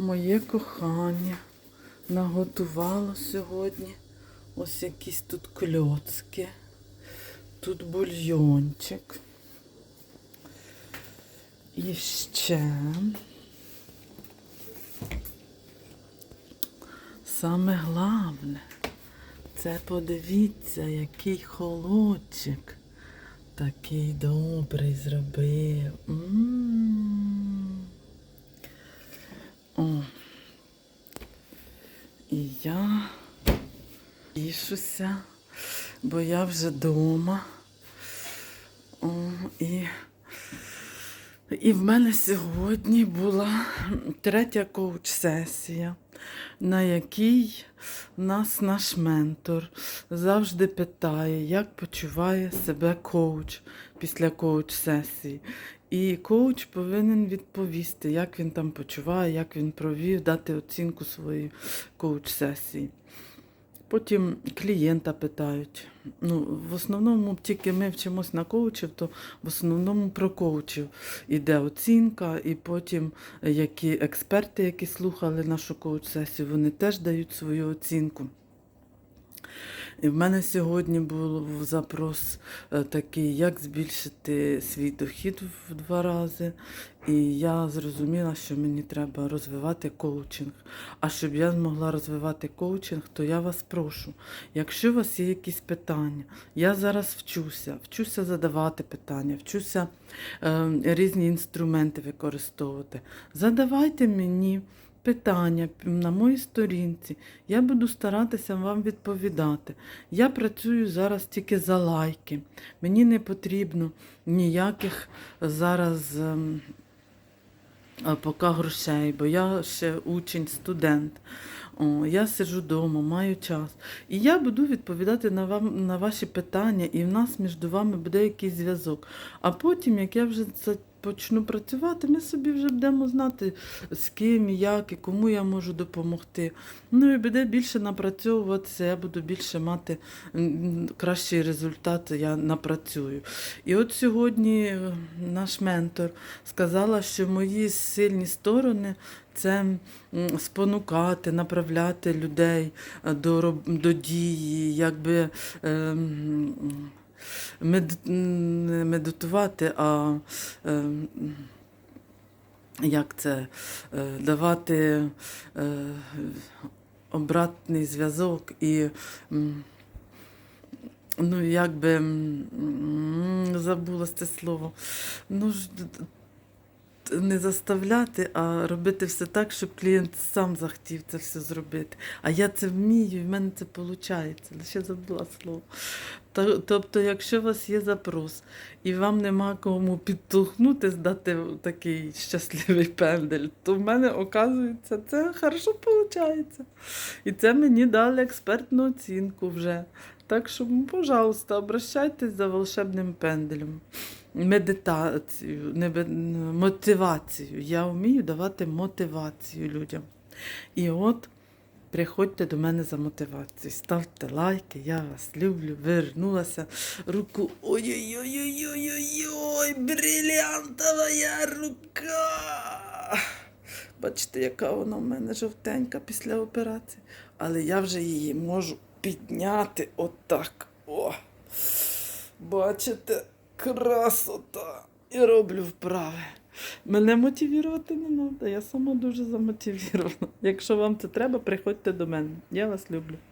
Моє кохання наготувало сьогодні ось якісь тут кльоцки, тут бульйончик. І ще саме головне, це подивіться, який холодчик такий добрий зробив. М. О. І я тішуся, бо я вже вдома. О, і, і в мене сьогодні була третя коуч-сесія, на якій нас наш ментор завжди питає, як почуває себе коуч після коуч-сесії. І коуч повинен відповісти, як він там почуває, як він провів, дати оцінку своїй коуч-сесії. Потім клієнта питають. Ну, в основному тільки ми вчимось на коучів, то в основному про коучів іде оцінка, і потім які експерти, які слухали нашу коуч-сесію, вони теж дають свою оцінку. І в мене сьогодні був запрос е, такий, як збільшити свій дохід в два рази. І я зрозуміла, що мені треба розвивати коучинг. А щоб я змогла розвивати коучинг, то я вас прошу, якщо у вас є якісь питання, я зараз вчуся, вчуся задавати питання, вчуся е, різні інструменти використовувати. Задавайте мені питання на моїй сторінці. Я буду старатися вам відповідати. Я працюю зараз тільки за лайки. Мені не потрібно ніяких зараз. ем, поки грошей, бо я ще учень, студент. О, я сиджу вдома, маю час. І я буду відповідати на, вам, на ваші питання, і в нас між вами буде якийсь зв'язок. А потім, як я вже почну працювати, ми собі вже будемо знати, з ким, як і кому я можу допомогти. Ну і буде більше напрацьовуватися, я буду більше мати кращий результат, я напрацюю. І от сьогодні е, наш ментор сказала, що мої сильні сторони це спонукати, направляти людей е, до, до дії, якби. ем, мед, не медитувати, а е, як це е, давати е, обратний зв'язок і ну, якби м, забула це слово. Ну, не заставляти, а робити все так, щоб клієнт сам захотів це все зробити. А я це вмію, і в мене це виходить. Лише забула слово. Тобто, якщо у вас є запрос, і вам нема кому підтолкнути, здати такий щасливий пендель, то в мене, оказується, це хорошо виходить. І це мені дали експертну оцінку вже. Так що, пожалуйста, обращайтесь за волшебним пенделем. Медитацію, не, мотивацію. Я вмію давати мотивацію людям. І от приходьте до мене за мотивацією. Ставте лайки, я вас люблю. Вернулася руку. Ой-ой-ой-ой-ой-ой, брилянтова рука. Бачите, яка вона в мене жовтенька після операції. Але я вже її можу підняти отак. О. Бачите, красота. І роблю вправи. Мене мотивувати не треба. Я сама дуже замотивірована. Якщо вам це треба, приходьте до мене. Я вас люблю.